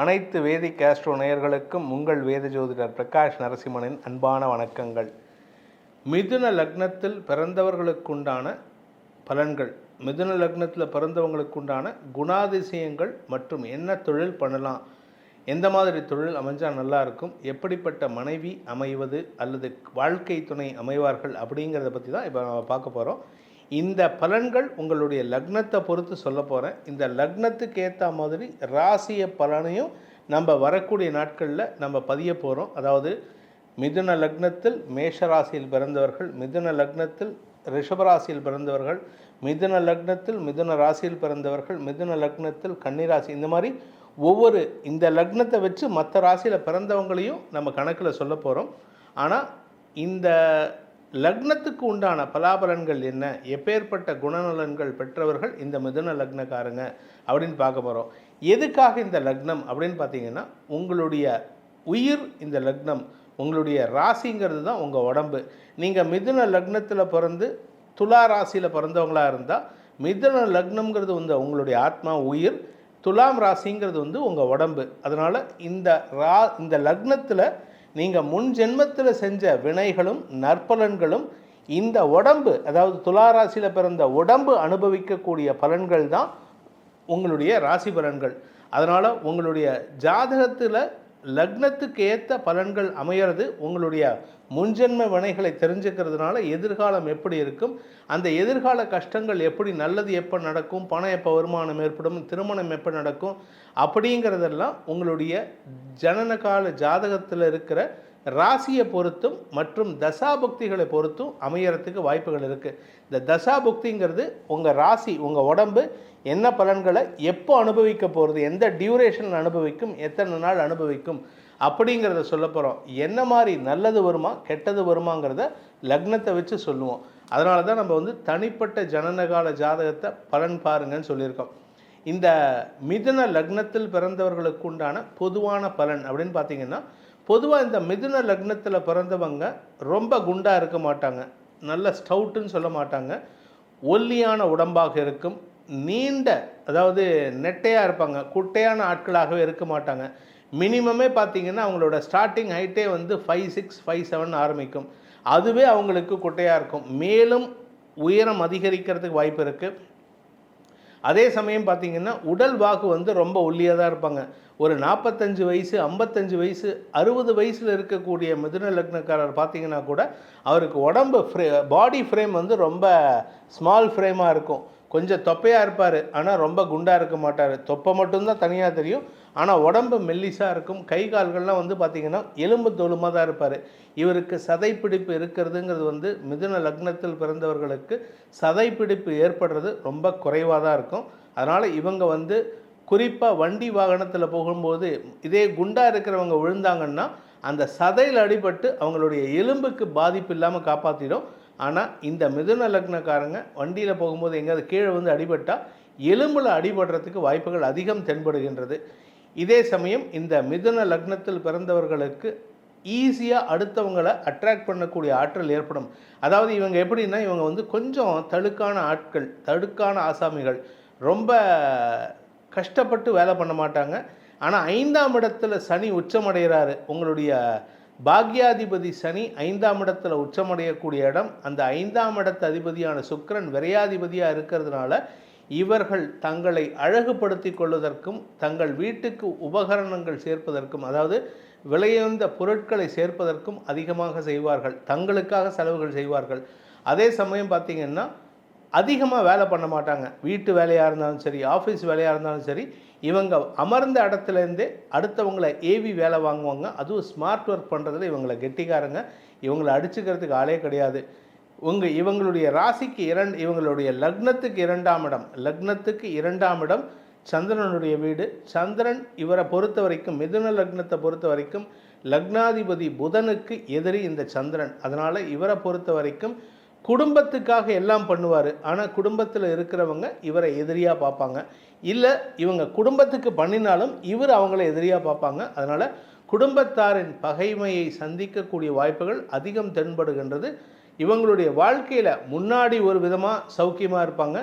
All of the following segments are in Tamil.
அனைத்து வேதி கேஸ்ட்ரோ நேயர்களுக்கும் உங்கள் வேத ஜோதிடர் பிரகாஷ் நரசிம்மனின் அன்பான வணக்கங்கள். மிதுன லக்னத்தில் பிறந்தவர்களுக்குண்டான பலன்கள் மிதுன லக்னத்தில் பிறந்தவங்களுக்குண்டான குணாதிசயங்கள் மற்றும் என்ன தொழில் பண்ணலாம் எந்த மாதிரி தொழில் அமைஞ்சால் நல்லா இருக்கும் எப்படிப்பட்ட மனைவி அமைவது அல்லது வாழ்க்கை துணை அமைவார்கள் அப்படிங்கிறத பற்றி தான் இப்போ நம்ம பார்க்க போகிறோம் இந்த பலன்கள் உங்களுடைய லக்னத்தை பொறுத்து சொல்ல போகிறேன் இந்த லக்னத்துக்கு ஏற்ற மாதிரி ராசிய பலனையும் நம்ம வரக்கூடிய நாட்களில் நம்ம பதிய போகிறோம் அதாவது மிதுன லக்னத்தில் மேஷ ராசியில் பிறந்தவர்கள் மிதுன லக்னத்தில் ரிஷபராசியில் பிறந்தவர்கள் மிதுன லக்னத்தில் மிதுன ராசியில் பிறந்தவர்கள் மிதுன லக்னத்தில் கன்னிராசி இந்த மாதிரி ஒவ்வொரு இந்த லக்னத்தை வச்சு மற்ற ராசியில் பிறந்தவங்களையும் நம்ம கணக்கில் சொல்ல போகிறோம் ஆனால் இந்த லக்னத்துக்கு உண்டான பலாபலன்கள் என்ன? எப்பேற்பட்ட குணநலன்கள் பெற்றவர்கள் இந்த மிதுன லக்னக்காரங்க அப்படின்னு பார்க்க போகிறோம் எதுக்காக இந்த லக்னம் அப்படின்னு பார்த்தீங்கன்னா உங்களுடைய உயிர் இந்த லக்னம் உங்களுடைய ராசிங்கிறது தான் உங்கள் உடம்பு. நீங்கள் மிதுன லக்னத்தில் பிறந்து துலா ராசியில் பிறந்தவங்களாக இருந்தால் மிதுன லக்னம்ங்கிறது வந்து உங்களுடைய ஆத்மா உயிர் துலாம் ராசிங்கிறது வந்து உங்கள் உடம்பு. அதனால் இந்த ரா இந்த லக்னத்தில் நீங்கள் முன் ஜென்மத்தில் செஞ்ச வினைகளும் நற்பலன்களும் இந்த உடம்பு அதாவது துலா ராசியில் பிறந்த உடம்பு அனுபவிக்கக்கூடிய பலன்கள் தான் உங்களுடைய ராசி பலன்கள். அதனால் உங்களுடைய ஜாதகத்தில் லக்னத்துக்கு ஏற்ற பலன்கள் அமையிறது உங்களுடைய முன்ஜென்ம வினைகளை தெரிஞ்சுக்கிறதுனால எதிர்காலம் எப்படி இருக்கும் அந்த எதிர்கால கஷ்டங்கள் எப்படி நல்லது எப்போ நடக்கும் பணம் எப்போ வருமானம் ஏற்படும் திருமணம் எப்போ நடக்கும் அப்படிங்கிறதெல்லாம் உங்களுடைய ஜனனகால ஜாதகத்தில் இருக்கிற ராசியை பொறுத்தும் மற்றும் தசாபுக்திகளை பொறுத்தும் அமையறதுக்கு வாய்ப்புகள் இருக்குது இந்த தசாபுக்திங்கிறது உங்கள் ராசி உங்கள் உடம்பு என்ன பலன்களை எப்போ அனுபவிக்க போகிறது எந்த டியூரேஷன் அனுபவிக்கும் எத்தனை நாள் அனுபவிக்கும் அப்படிங்கிறத சொல்ல போகிறோம் என்ன மாதிரி நல்லது வருமா கெட்டது வருமாங்கிறத லக்னத்தை வச்சு சொல்லுவோம். அதனால தான் நம்ம வந்து தனிப்பட்ட ஜனனகால ஜாதகத்தை பலன் பாருங்கன்னு சொல்லியிருக்கோம். இந்த மிதுன லக்னத்தில் பிறந்தவர்களுக்கு உண்டான பொதுவான பலன் அப்படின்னு பார்த்தீங்கன்னா பொதுவாக இந்த மிதுன லக்னத்தில் பிறந்தவங்க ரொம்ப குண்டாக இருக்க மாட்டாங்க. நல்ல ஸ்டவுட்டுன்னு சொல்ல மாட்டாங்க. ஒல்லியான உடம்பாக இருக்கும். நீண்ட அதாவது நெட்டையாக இருப்பாங்க. குட்டையான ஆட்களாகவே இருக்க மாட்டாங்க. மினிமமே பார்த்தீங்கன்னா அவங்களோட ஸ்டார்டிங் ஹைட்டே வந்து ஃபைவ் சிக்ஸ் ஃபைவ் செவன் ஆரம்பிக்கும். அதுவே அவங்களுக்கு குட்டையாக இருக்கும். மேலும் உயரம் அதிகரிக்கிறதுக்கு வாய்ப்பு இருக்குது அதே சமயம் பார்த்தீங்கன்னா உடல் வாக்கு வந்து ரொம்ப ஒல்லியாக தான் இருப்பாங்க. ஒரு நாற்பத்தஞ்சு வயசு ஐம்பத்தஞ்சு வயசு அறுபது வயசில் இருக்கக்கூடிய மிதுன லக்னக்காரர் பார்த்தீங்கன்னா கூட அவருக்கு உடம்பு ஃப்ரே பாடி ஃப்ரேம் வந்து ரொம்ப ஸ்மால் ஃப்ரேமாக இருக்கும். கொஞ்சம் தொப்பையாக இருப்பார். ஆனால் ரொம்ப குண்டாக இருக்க மாட்டார். தொப்பை மட்டும்தான் தனியாக தெரியும். ஆனால் உடம்பு மெல்லிஸாக இருக்கும். கை கால்கள்லாம் வந்து பார்த்திங்கன்னா எலும்பு தோலுமாக தான் இருப்பார். இவருக்கு சதைப்பிடிப்பு இருக்கிறதுங்கிறது வந்து மிதுன லக்னத்தில் பிறந்தவர்களுக்கு சதைப்பிடிப்பு ஏற்படுறது ரொம்ப குறைவாக தான் இருக்கும். அதனால் இவங்க வந்து குறிப்பாக வண்டி வாகனத்தில் போகும்போது இதே குண்டாக இருக்கிறவங்க விழுந்தாங்கன்னா அந்த சதையில் அடிபட்டு அவங்களுடைய எலும்புக்கு பாதிப்பு இல்லாமல் காப்பாற்றிடும் ஆனால் இந்த மிதுன லக்னக்காரங்க வண்டியில் போகும்போது எங்கேயாவது கீழே வந்து அடிபட்டால் எலும்பில் அடிபடுறதுக்கு வாய்ப்புகள் அதிகம் தென்படுகின்றது. இதே சமயம் இந்த மிதுன லக்னத்தில் பிறந்தவர்களுக்கு ஈஸியாக அடுத்தவங்களை அட்ராக்ட் பண்ணக்கூடிய ஆற்றல் ஏற்படும். அதாவது இவங்க எப்படின்னா இவங்க வந்து கொஞ்சம் தடுக்கான ஆட்கள் தடுக்கான ஆசாமிகள். ரொம்ப கஷ்டப்பட்டு வேலை பண்ண மாட்டாங்க. ஆனால் ஐந்தாம் இடத்துல சனி உச்சமடைகிறாரு. உங்களுடைய பாக்யாதிபதி சனி ஐந்தாம் இடத்துல உச்சமடையக்கூடிய இடம். அந்த ஐந்தாம் இடத்து அதிபதியான சுக்கரன் விரையாதிபதியாக இருக்கிறதுனால இவர்கள் தங்களை அழகுபடுத்தி கொள்வதற்கும் தங்கள் வீட்டுக்கு உபகரணங்கள் சேர்ப்பதற்கும் அதாவது விலையுந்த பொருட்களை சேர்ப்பதற்கும் அதிகமாக செய்வார்கள் தங்களுக்காக செலவுகள் செய்வார்கள். அதே சமயம் பார்த்திங்கன்னா அதிகமாக வேலை பண்ண மாட்டாங்க. வீட்டு வேலையாக இருந்தாலும் சரி ஆஃபீஸ் வேலையாக இருந்தாலும் சரி இவங்க அமர்ந்த இடத்துலேருந்தே அடுத்தவங்களை ஏவி வேலை வாங்குவாங்க. அதுவும் ஸ்மார்ட் ஒர்க் பண்ணுறதுல இவங்களை கெட்டிக்காரங்க. இவங்களை அடிச்சுக்கிறதுக்கு ஆளே கிடையாது. உங்கள் இவங்களுடைய ராசிக்கு இரண்டு இவங்களுடைய லக்னத்துக்கு இரண்டாம் இடம். லக்னத்துக்கு இரண்டாம் இடம் சந்திரனுடைய வீடு. சந்திரன் இவரை பொறுத்த வரைக்கும் மிதுன லக்னத்தை பொறுத்த வரைக்கும் லக்னாதிபதி புதனுக்கு எதிரி இந்த சந்திரன். அதனால் இவரை பொறுத்த வரைக்கும் குடும்பத்துக்காக எல்லாம் பண்ணுவார். ஆனால் குடும்பத்தில் இருக்கிறவங்க இவரை எதிரியாக பார்ப்பாங்க. இல்லை இவங்க குடும்பத்துக்கு பண்ணினாலும் இவர் அவங்கள எதிரியாக பார்ப்பாங்க. அதனால் குடும்பத்தாரின் பகைமையை சந்திக்கக்கூடிய வாய்ப்புகள் அதிகம் தென்படுகின்றது. இவங்களுடைய வாழ்க்கையில் முன்னாடி ஒரு விதமாக சௌக்கியமாக இருப்பாங்க.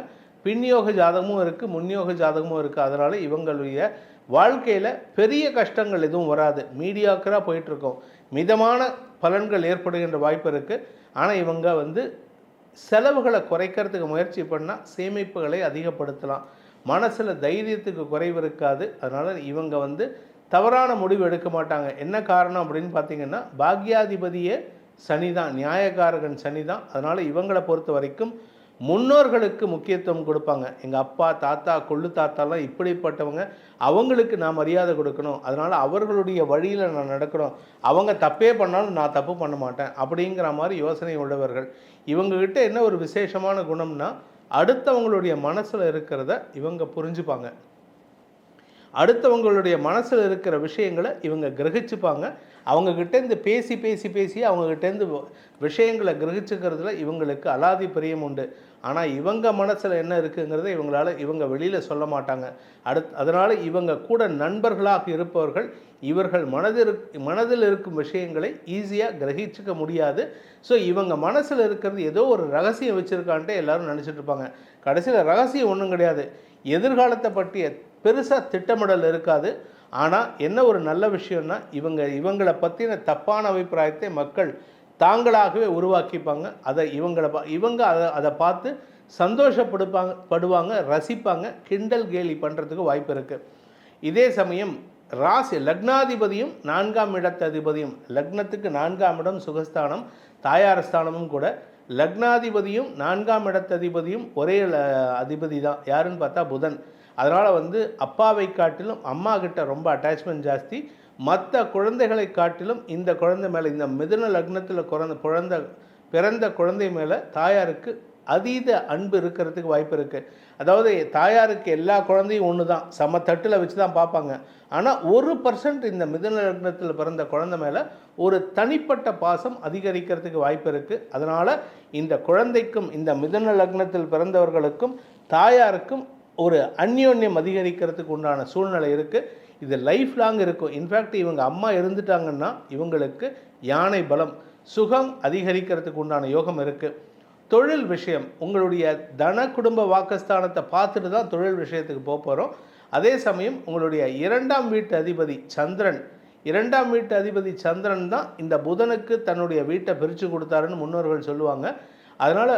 பின்யோக ஜாதகமும் இருக்குது முன்யோக ஜாதகமும் இருக்குது அதனால் இவங்களுடைய வாழ்க்கையில் பெரிய கஷ்டங்கள் எதுவும் வராது. மீடியாக்கராக போயிட்டுருக்கோம். மிதமான பலன்கள் ஏற்படுகின்ற வாய்ப்பு இருக்குது ஆனால் இவங்க வந்து செலவுகளை குறைக்கிறதுக்கு முயற்சி பண்ணால் சேமிப்புகளை அதிகப்படுத்தலாம். மனசில் தைரியத்துக்கு குறைவு இருக்காது. அதனால் இவங்க வந்து தவறான முடிவு எடுக்க மாட்டாங்க. என்ன காரணம் அப்படின்னு பார்த்தீங்கன்னா பாக்யாதிபதியே சனி தான் நியாயக்காரகன் சனி தான் அதனால் இவங்களை பொறுத்த வரைக்கும் முன்னோர்களுக்கு முக்கியத்துவம் கொடுப்பாங்க. எங்கள் அப்பா தாத்தா கொள்ளு தாத்தாலாம் இப்படிப்பட்டவங்க. அவங்களுக்கு நான் மரியாதை கொடுக்கணும். அதனால் அவர்களுடைய வழியில் நான் நடக்கணும். அவங்க தப்பே பண்ணாலும் நான் தப்பு பண்ண மாட்டேன். அப்படிங்கிற மாதிரி யோசனை உள்ளவர்கள். இவங்ககிட்ட என்ன ஒரு விசேஷமான குணம்னா அடுத்தவங்களுடைய மனசில் இருக்கிறத இவங்க புரிஞ்சுப்பாங்க. அடுத்தவங்களுடைய மனசில் இருக்கிற விஷயங்களை இவங்க கிரகிச்சுப்பாங்க. அவங்கக்கிட்டேருந்து பேசி பேசி பேசி அவங்கக்கிட்டேருந்து விஷயங்களை கிரகிச்சுக்கிறதுல இவங்களுக்கு அலாதி பிரியம் உண்டு. ஆனால் இவங்க மனசில் என்ன இருக்குங்கிறத இவங்களால இவங்க வெளியில் சொல்ல மாட்டாங்க. அடுத் அதனால் இவங்க கூட நண்பர்களாக இருப்பவர்கள் இவர்கள் மனதில் மனதில் இருக்கும் விஷயங்களை ஈஸியாக கிரகிச்சிக்க முடியாது. ஸோ இவங்க மனசில் இருக்கிறது ஏதோ ஒரு ரகசியம் வச்சுருக்கான்ட்டு எல்லாரும் நினச்சிட்ருப்பாங்க கடைசியில் ரகசியம் ஒன்றும் கிடையாது. எதிர்காலத்தை பற்றிய பெருசாக திட்டமிடல் இருக்காது. ஆனால் என்ன ஒரு நல்ல விஷயம்னா இவங்க இவங்களை பற்றின தப்பான அபிப்பிராயத்தை மக்கள் தாங்களாகவே உருவாக்கிப்பாங்க. அதை இவங்களை பா இவங்க அதை அதை பார்த்து சந்தோஷப்படுப்பாங்க படுவாங்க ரசிப்பாங்க கிண்டல் கேலி பண்ணுறதுக்கு வாய்ப்பு இருக்குது இதே சமயம் ராசி லக்னாதிபதியும் நான்காம் இடத்ததிபதியும் லக்னத்துக்கு நான்காம் இடம் சுகஸ்தானம் தாயார் ஸ்தானமும் கூட லக்னாதிபதியும் நான்காம் இடத்ததிபதியும் ஒரே ல- அதிபதி தான். யாருன்னு பார்த்தா புதன். அதனால் வந்து அப்பாவை காட்டிலும் அம்மா கிட்ட ரொம்ப அட்டாச்மெண்ட் ஜாஸ்தி. மற்ற குழந்தைகளை காட்டிலும் இந்த குழந்தை மேலே இந்த மிதுன லக்னத்தில் குழந்த குழந்த பிறந்த குழந்தை மேலே தாயாருக்கு அதீத அன்பு இருக்கிறதுக்கு வாய்ப்பு இருக்குது அதாவது தாயாருக்கு எல்லா குழந்தையும் ஒன்று தான் சம தட்டில் வச்சு தான் பார்ப்பாங்க. ஆனால் ஒரு பர்சன்ட் இந்த மிதுன லக்னத்தில் பிறந்த குழந்தை மேலே ஒரு தனிப்பட்ட பாசம் அதிகரிக்கிறதுக்கு வாய்ப்பு இருக்குது அதனால் இந்த குழந்தைக்கும் இந்த மிதன லக்னத்தில் பிறந்தவர்களுக்கும் தாயாருக்கும் ஒரு அந்யோன்யம் அதிகரிக்கிறதுக்கு உண்டான சூழ்நிலை இருக்குது இது லைஃப் லாங் இருக்கும். இன்ஃபேக்ட் இவங்க அம்மா இருந்துட்டாங்கன்னா இவங்களுக்கு யானை பலம் சுகம் அதிகரிக்கிறதுக்கு உண்டான யோகம் இருக்குது தொழில் விஷயம் உங்களுடைய தன குடும்ப வாக்குஸ்தானத்தை பார்த்துட்டு தான் தொழில் விஷயத்துக்கு போக போகிறோம் அதே சமயம் உங்களுடைய இரண்டாம் வீட்டு அதிபதி சந்திரன் இரண்டாம் வீட்டு அதிபதி சந்திரன் தான் இந்த புதனுக்கு தன்னுடைய வீட்டை பிரித்து கொடுத்தாருன்னு முன்னோர்கள் சொல்லுவாங்க. அதனால்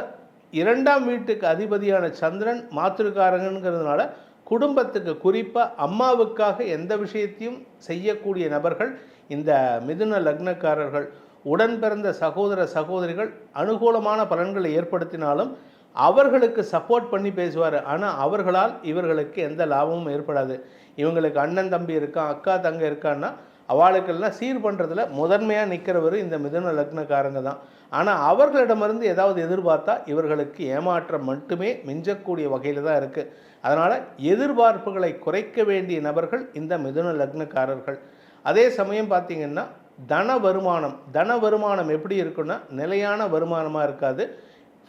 இரண்டாம் வீட்டுக்கு அதிபதியான சந்திரன் மாத்திருக்காரங்கிறதுனால குடும்பத்துக்கு குறிப்பாக அம்மாவுக்காக எந்த விஷயத்தையும் செய்யக்கூடிய நபர்கள் இந்த மிதுன லக்னக்காரர்கள். உடன் பிறந்த சகோதர சகோதரிகள் அனுகூலமான பலன்களை ஏற்படுத்தினாலும் அவர்களுக்கு சப்போர்ட் பண்ணி பேசுவார். ஆனால் அவர்களால் இவர்களுக்கு எந்த லாபமும் ஏற்படாது. இவங்களுக்கு அண்ணன் தம்பி இருக்கான் அக்கா தங்க இருக்கான்னா அவளுக்கெல்லாம் சீர் பண்ணுறதுல முதன்மையாக நிற்கிறவர் இந்த மிதுன லக்னக்காரங்க தான். ஆனால் அவர்களிடமிருந்து ஏதாவது எதிர்பார்த்தா இவர்களுக்கு ஏமாற்றம் மட்டுமே மிஞ்சக்கூடிய வகையில் தான் இருக்குது அதனால் எதிர்பார்ப்புகளை குறைக்க வேண்டிய நபர்கள் இந்த மிதுன லக்னக்காரர்கள். அதே சமயம் பார்த்திங்கன்னா தன வருமானம் தன வருமானம் எப்படி இருக்குன்னா நிலையான வருமானமாக இருக்காது.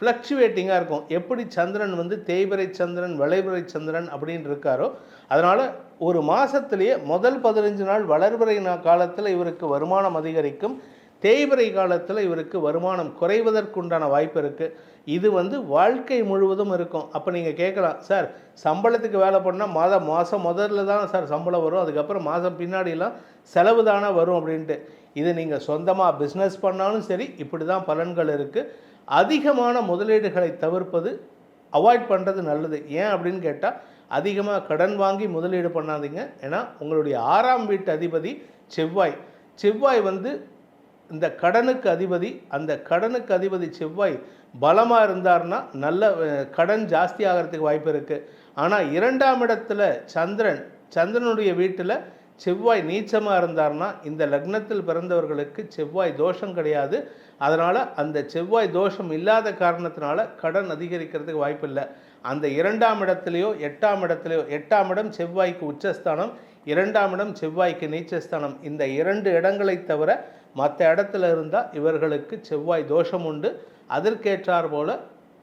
ஃப்ளக்சுவேட்டிங்காக இருக்கும். எப்படி சந்திரன் வந்து தேய்பிரை சந்திரன் வளைபிறை சந்திரன் அப்படின்னு இருக்காரோ அதனால் ஒரு மாதத்திலேயே முதல் பதினஞ்சு நாள் வளர்பிறை நா- காலத்தில் இவருக்கு வருமானம் அதிகரிக்கும். தேய்பிறை காலத்தில் இவருக்கு வருமானம் குறைவதற்குண்டான வாய்ப்பு இருக்குது இது வந்து வாழ்க்கை முழுவதும் இருக்கும். அப்போ நீங்கள் கேட்கலாம் சார் சம்பளத்துக்கு வேலை பண்ணால் மாதம் மாதம் முதல்ல தான் சார் சம்பளம் வரும். அதுக்கப்புறம் மாதம் பின்னாடிலாம் செலவு தானே வரும் அப்படின்ட்டு. இது நீங்கள் சொந்தமாக பிஸ்னஸ் பண்ணாலும் சரி இப்படி தான் பலன்கள் இருக்குது அதிகமான முதலீடுகளை தவிர்ப்பது அவாய்ட் பண்ணுறது நல்லது. ஏன் அப்படின்னு கேட்டால் அதிகமாக கடன் வாங்கி முதலீடு பண்ணாதீங்க. ஏன்னா உங்களுடைய ஆறாம் வீட்டு அதிபதி செவ்வாய். செவ்வாய் வந்து இந்த கடனுக்கு அதிபதி. அந்த கடனுக்கு அதிபதி செவ்வாய் பலமாக இருந்தார்னா நல்ல கடன் ஜாஸ்தி ஆகிறதுக்கு வாய்ப்பு இருக்குது ஆனால் இரண்டாம் இடத்துல சந்திரன் சந்திரனுடைய வீட்டில் செவ்வாய் நீச்சமாக இருந்தார்னா இந்த லக்னத்தில் பிறந்தவர்களுக்கு செவ்வாய் தோஷம் கிடையாது. அதனால் அந்த செவ்வாய் தோஷம் இல்லாத காரணத்தினால கடன் அதிகரிக்கிறதுக்கு வாய்ப்பில்லை. அந்த இரண்டாம் இடத்துலையோ எட்டாம் இடத்துலையோ எட்டாம் இடம் செவ்வாய்க்கு உச்சஸ்தானம் இரண்டாம் இடம் செவ்வாய்க்கு நீச்சஸ்தானம். இந்த இரண்டு இடங்களை தவிர மற்ற இடத்துல இருந்தால் இவர்களுக்கு செவ்வாய் தோஷம் உண்டு. அதற்கேற்றார் போல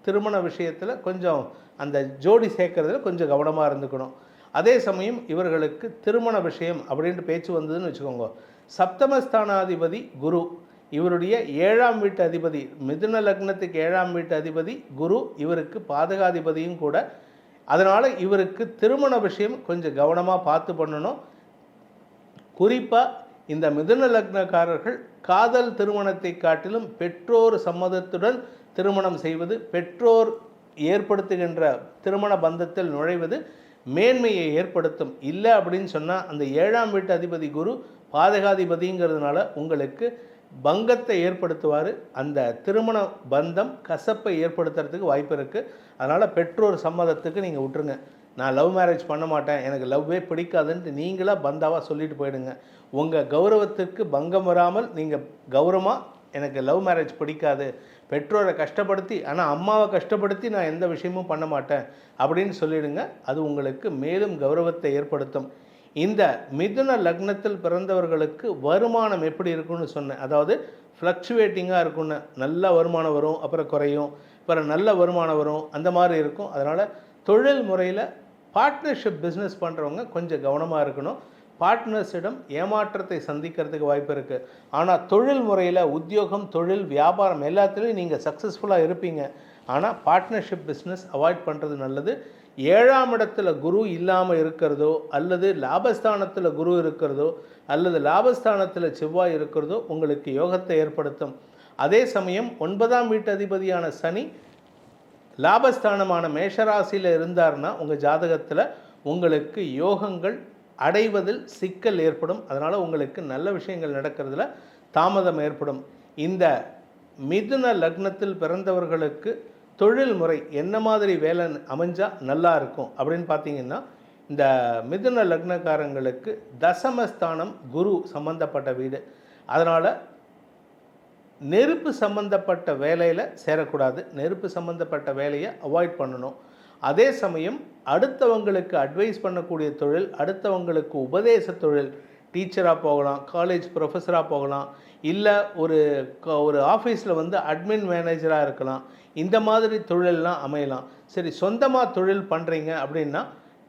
திருமண விஷயத்தில் கொஞ்சம் அந்த ஜோடி சேர்க்கறதுல கொஞ்சம் கவனமாக இருந்துக்கணும். அதே சமயம் இவர்களுக்கு திருமண விஷயம் அப்படின்ட்டு பேச்சு வந்ததுன்னு வச்சுக்கோங்க. சப்தமஸ்தானாதிபதி குரு இவருடைய ஏழாம் வீட்டு அதிபதி மிதுன லக்னத்துக்கு ஏழாம் வீட்டு அதிபதி குரு இவருக்கு பாதகாதிபதியும் கூட. அதனால் இவருக்கு திருமண விஷயம் கொஞ்சம் கவனமாக பார்த்து பண்ணணும். குறிப்பாக இந்த மிதுன லக்னக்காரர்கள் காதல் திருமணத்தை காட்டிலும் பெற்றோர் சம்மதத்துடன் திருமணம் செய்வது பெற்றோர் ஏற்படுத்துகின்ற திருமண பந்தத்தில் நுழைவது மேன்மையை ஏற்படுத்தும். இல்லை அப்படின்னு சொன்னால் அந்த ஏழாம் வீட்டு அதிபதி குரு பாதகாதிபதிங்கிறதுனால உங்களுக்கு பங்கத்தை ஏற்படுத்துவார். அந்த திருமண பந்தம் கசப்பை ஏற்படுத்துறதுக்கு வாய்ப்பு இருக்குது அதனால் பெற்றோர் சம்மதத்துக்கு நீங்கள் விட்டுருங்க. நான் லவ் மேரேஜ் பண்ண மாட்டேன். எனக்கு லவ்வே பிடிக்காதுன்ட்டு நீங்களாக பந்தாவாக சொல்லிட்டு போயிடுங்க. உங்கள் கௌரவத்துக்கு பங்கம் வராமல் நீங்கள் கௌரவமாக எனக்கு லவ் மேரேஜ் பிடிக்காது. பெற்றோரை கஷ்டப்படுத்தி ஆனால் அம்மாவை கஷ்டப்படுத்தி நான் எந்த விஷயமும் பண்ண மாட்டேன் அப்படின்னு சொல்லிடுங்க. அது உங்களுக்கு மேலும் கௌரவத்தை ஏற்படுத்தும். இந்த மிதுன லக்னத்தில் பிறந்தவர்களுக்கு வருமானம் எப்படி இருக்கும்னு சொன்னேன். அதாவது ஃப்ளக்சுவேட்டிங்காக இருக்கும்னு. நல்ல வருமானம் வரும் அப்புறம் குறையும் அப்புறம் நல்ல வருமானம் வரும் அந்த மாதிரி இருக்கும். அதனால் தொழில் முறையில் பார்ட்னர்ஷிப் பிஸ்னஸ் பண்ணுறவங்க கொஞ்சம் கவனமாக இருக்கணும். பார்ட்னர்ஸிடம் ஏமாற்றத்தை சந்திக்கிறதுக்கு வாய்ப்பு இருக்குது ஆனால் தொழில் முறையில் உத்தியோகம் தொழில் வியாபாரம் எல்லாத்துலேயும் நீங்கள் சக்ஸஸ்ஃபுல்லாக இருப்பீங்க. ஆனால் பார்ட்னர்ஷிப் பிஸ்னஸ் அவாய்ட் பண்ணுறது நல்லது. ஏழாம் இடத்துல குரு இல்லாமல் இருக்கிறதோ அல்லது லாபஸ்தானத்தில் குரு இருக்கிறதோ அல்லது லாபஸ்தானத்தில் செவ்வாய் இருக்கிறதோ உங்களுக்கு யோகத்தை ஏற்படுத்தும். அதே சமயம் ஒன்பதாம் வீட்டு அதிபதியான சனி லாபஸ்தானமான மேஷராசியில் இருந்தார்னா உங்கள் ஜாதகத்தில் உங்களுக்கு யோகங்கள் அடைவதில் சிக்கல் ஏற்படும். அதனால் உங்களுக்கு நல்ல விஷயங்கள் நடக்கிறதுல தாமதம் ஏற்படும். இந்த மிதுன லக்னத்தில் பிறந்தவர்களுக்கு தொழில் முறை என்ன மாதிரி வேலை அமைஞ்சால் நல்லா இருக்கும் அப்படின்னு பார்த்தீங்கன்னா இந்த மிதுன லக்னக்காரங்களுக்கு தசமஸ்தானம் குரு சம்பந்தப்பட்ட வீடு. அதனால் நெருப்பு சம்பந்தப்பட்ட வேலையில் சேரக்கூடாது. நெருப்பு சம்பந்தப்பட்ட வேலையை அவாய்ட் பண்ணணும். அதே சமயம் அடுத்தவங்களுக்கு அட்வைஸ் பண்ணக்கூடிய தொழில் அடுத்தவங்களுக்கு உபதேச தொழில் டீச்சராக போகலாம் காலேஜ் ப்ரொஃபஸராக போகலாம் இல்லை ஒரு க- ஒரு ஆஃபீஸில் வந்து அட்மின் மேனேஜராக இருக்கலாம். இந்த மாதிரி தொழிலெலாம் அமையலாம். சரி சொந்தமாக தொழில் பண்ணுறீங்க அப்படின்னா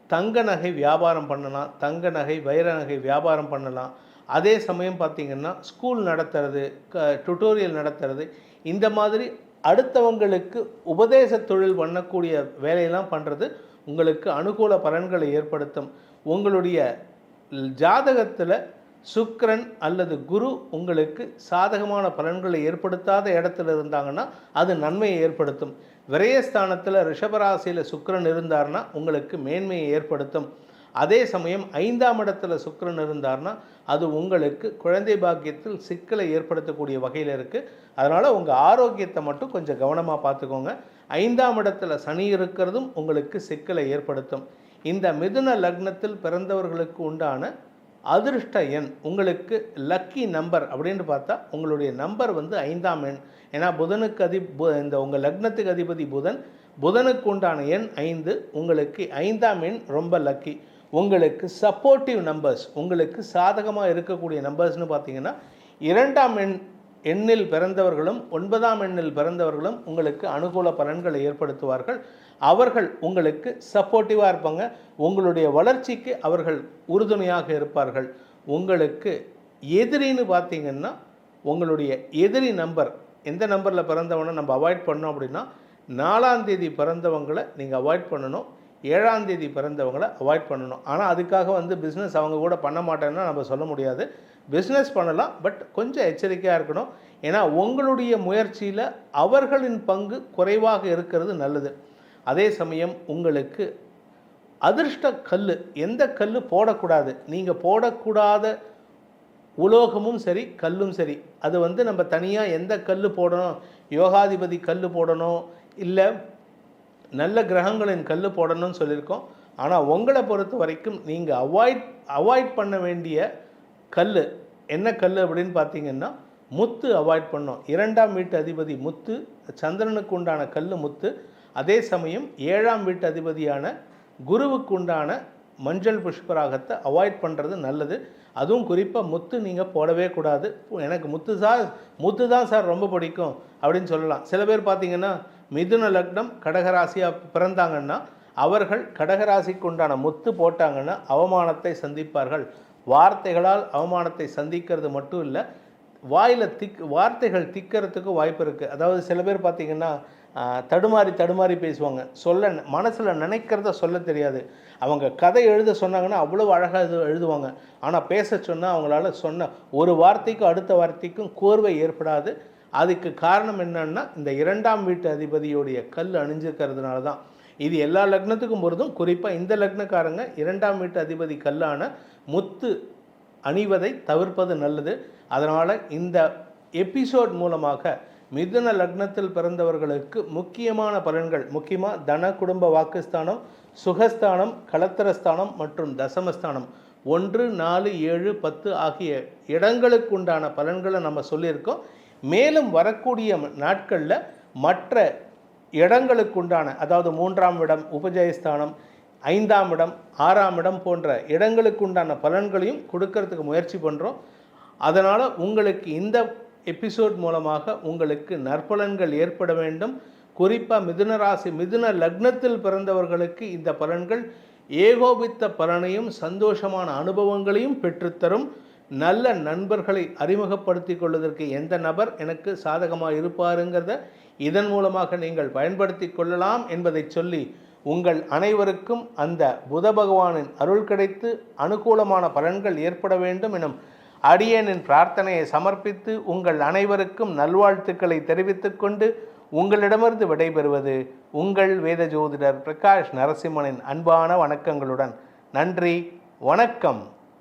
தங்க நகை வியாபாரம் பண்ணலாம் தங்க நகை வைர நகை வியாபாரம் பண்ணலாம். அதே சமயம் பார்த்திங்கன்னா ஸ்கூல் நடத்துறது க டுட்டோரியல் நடத்துறது இந்த மாதிரி அடுத்தவங்களுக்கு உபதேச தொழில் பண்ணக்கூடிய வேலையெல்லாம் பண்ணுறது உங்களுக்கு அனுகூல பலன்களை ஏற்படுத்தும். உங்களுடைய ஜாதகத்தில் சுக்கரன் அல்லது குரு உங்களுக்கு சாதகமான பலன்களை ஏற்படுத்தாத இடத்துல இருந்தாங்கன்னா அது நன்மையை ஏற்படுத்தும். விரயஸ்தானத்தில் ரிஷபராசியில் சுக்கரன் இருந்தார்னா உங்களுக்கு மேன்மையை ஏற்படுத்தும். அதே சமயம் ஐந்தாம் இடத்துல சுக்கரன் இருந்தார்னா அது உங்களுக்கு குழந்தை பாக்கியத்தில் சிக்கலை ஏற்படுத்தக்கூடிய வகையில் இருக்குது அதனால் உங்கள் ஆரோக்கியத்தை மட்டும் கொஞ்சம் கவனமாக பார்த்துக்கோங்க. ஐந்தாம் இடத்துல சனி இருக்கிறதும் உங்களுக்கு சிக்கலை ஏற்படுத்தும். இந்த மிதுன லக்னத்தில் பிறந்தவர்களுக்கு உண்டான அதிர்ஷ்ட எண் உங்களுக்கு லக்கி நம்பர் அப்படின்னு பார்த்தா உங்களுடைய நம்பர் வந்து ஐந்தாம் எண். ஏன்னா புதனுக்கு அதி பு- இந்த உங்கள் லக்னத்துக்கு அதிபதி புதன். புதனுக்கு உண்டான எண் ஐந்து உங்களுக்கு ஐந்தாம் எண் ரொம்ப லக்கி. உங்களுக்கு சப்போர்ட்டிவ் நம்பர்ஸ் உங்களுக்கு சாதகமாக இருக்கக்கூடிய நம்பர்ஸ்னு பார்த்தீங்கன்னா இரண்டாம் எண் எண்ணில் பிறந்தவர்களும் ஒன்பதாம் எண்ணில் பிறந்தவர்களும் உங்களுக்கு அனுகூல பலன்களை ஏற்படுத்துவார்கள். அவர்கள் உங்களுக்கு சப்போர்ட்டிவாக இருப்பாங்க. உங்களுடைய வளர்ச்சிக்கு அவர்கள் உறுதுணையாக இருப்பார்கள். உங்களுக்கு எதிரின்னு பார்த்தீங்கன்னா உங்களுடைய எதிரி நம்பர் எந்த நம்பரில் பிறந்தவனை நம்ம அவாய்ட் பண்ணோம் அப்படின்னா நாலாம் தேதி பிறந்தவங்களை நீங்கள் அவாய்ட் பண்ணணும். ஏழாம் தேதி பிறந்தவங்களை அவாய்ட் பண்ணணும். ஆனால் அதுக்காக வந்து பிஸ்னஸ் அவங்க கூட பண்ண மாட்டேன்னா நம்ம சொல்ல முடியாது. பிஸ்னஸ் பண்ணலாம் பட் கொஞ்சம் எச்சரிக்கையாக இருக்கணும். ஏன்னா உங்களுடைய முயற்சியில் அவர்களின் பங்கு குறைவாக இருக்கிறது நல்லது. அதே சமயம் உங்களுக்கு அதிர்ஷ்ட கல் எந்த கல் போடக்கூடாது. நீங்கள் போடக்கூடாத உலோகமும் சரி கல்லும் சரி. அது வந்து நம்ம தனியாக எந்த கல் போடணும்? யோகாதிபதி கல் போடணும்? இல்லை நல்ல கிரகங்களின் கல் போடணும்னு சொல்லியிருக்கோம். ஆனால் உங்களை பொறுத்த வரைக்கும் நீங்கள் அவாய்ட் அவாய்ட் பண்ண வேண்டிய கல் என்ன கல் அப்படின்னு பார்த்தீங்கன்னா முத்து அவாய்ட் பண்ணோம் இரண்டாம் வீட்டு அதிபதி முத்து சந்திரனுக்கு உண்டான கல் முத்து. அதே சமயம் ஏழாம் வீட்டு அதிபதியான குருவுக்கு உண்டான மஞ்சள் புஷ்பராகத்தை அவாய்ட் பண்ணுறது நல்லது. அதுவும் குறிப்பாக முத்து நீங்கள் போடவே கூடாது. எனக்கு முத்து சார் முத்து தான் சார் ரொம்ப பிடிக்கும் அப்படின்னு சொல்லலாம். சில பேர் பார்த்தீங்கன்னா மிதுன லக்னம் கடகராசியாக பிறந்தாங்கன்னா அவர்கள் கடகராசிக்கு உண்டான முத்து போட்டாங்கன்னா அவமானத்தை சந்திப்பார்கள். வார்த்தைகளால் அவமானத்தை சந்திக்கிறது மட்டும் இல்லை வாயில் திக் வார்த்தைகள் திக்கிறதுக்கு வாய்ப்பு இருக்குது அதாவது சில பேர் பார்த்திங்கன்னா தடுமாறி தடுமாறி பேசுவாங்க. சொல்ல மனசில் நினைக்கிறத சொல்ல தெரியாது. அவங்க கதை எழுத சொன்னாங்கன்னா அவ்வளோ அழகாக இது எழுதுவாங்க. ஆனால் பேச சொன்னால் அவங்களால சொன்ன ஒரு வார்த்தைக்கும் அடுத்த வார்த்தைக்கும் கோர்வை ஏற்படாது. அதுக்கு காரணம் என்னன்னா இந்த இரண்டாம் வீட்டு அதிபதியுடைய கல் அணிஞ்சிருக்கிறதுனால தான் இது எல்லா லக்னத்துக்கும் பொருதும் குறிப்பாக இந்த லக்னக்காரங்க இரண்டாம் வீட்டு அதிபதி கல்லான முத்து அணிவதை தவிர்ப்பது நல்லது. அதனால் இந்த எபிசோட் மூலமாக மிதுன லக்னத்தில் பிறந்தவர்களுக்கு முக்கியமான பலன்கள் முக்கியமாக தன குடும்ப வாக்குஸ்தானம் சுகஸ்தானம் கலத்திரஸ்தானம் மற்றும் தசமஸ்தானம். ஒன்று நாலு ஏழு பத்து ஆகிய இடங்களுக்கு உண்டான பலன்களை நம்ம சொல்லியிருக்கோம். மேலும் வரக்கூடிய நாட்களில் மற்ற இடங்களுக்குண்டான அதாவது மூன்றாம் இடம் உபஜயஸ்தானம் ஐந்தாம் இடம் ஆறாம் இடம் போன்ற இடங்களுக்குண்டான பலன்களையும் கொடுக்கறதுக்கு முயற்சி பண்ணுறோம் அதனால் உங்களுக்கு இந்த எபிசோட் மூலமாக உங்களுக்கு நற்பலன்கள் ஏற்பட வேண்டும். குறிப்பாக மிதுன ராசி மிதுன லக்னத்தில் பிறந்தவர்களுக்கு இந்த பலன்கள் ஏகோபித்த பலனையும் சந்தோஷமான அனுபவங்களையும் பெற்றுத்தரும். நல்ல நண்பர்களை அறிமுகப்படுத்தி கொள்வதற்கு எந்த நபர் எனக்கு சாதகமாக இருப்பாருங்கிறத இதன் மூலமாக நீங்கள் பயன்படுத்தி கொள்ளலாம் என்பதை சொல்லி உங்கள் அனைவருக்கும் அந்த புத பகவானின் அருள் கிடைத்து அனுகூலமான பலன்கள் ஏற்பட வேண்டும் எனும் அடியேனின் பிரார்த்தனையை சமர்ப்பித்து உங்கள் அனைவருக்கும் நல்வாழ்த்துக்களை தெரிவித்துக்கொண்டு உங்களிடமிருந்து விடைபெறுவது உங்கள் வேத ஜோதிடர் பிரகாஷ் நரசிம்மனின் அன்பான வணக்கங்களுடன். நன்றி வணக்கம்.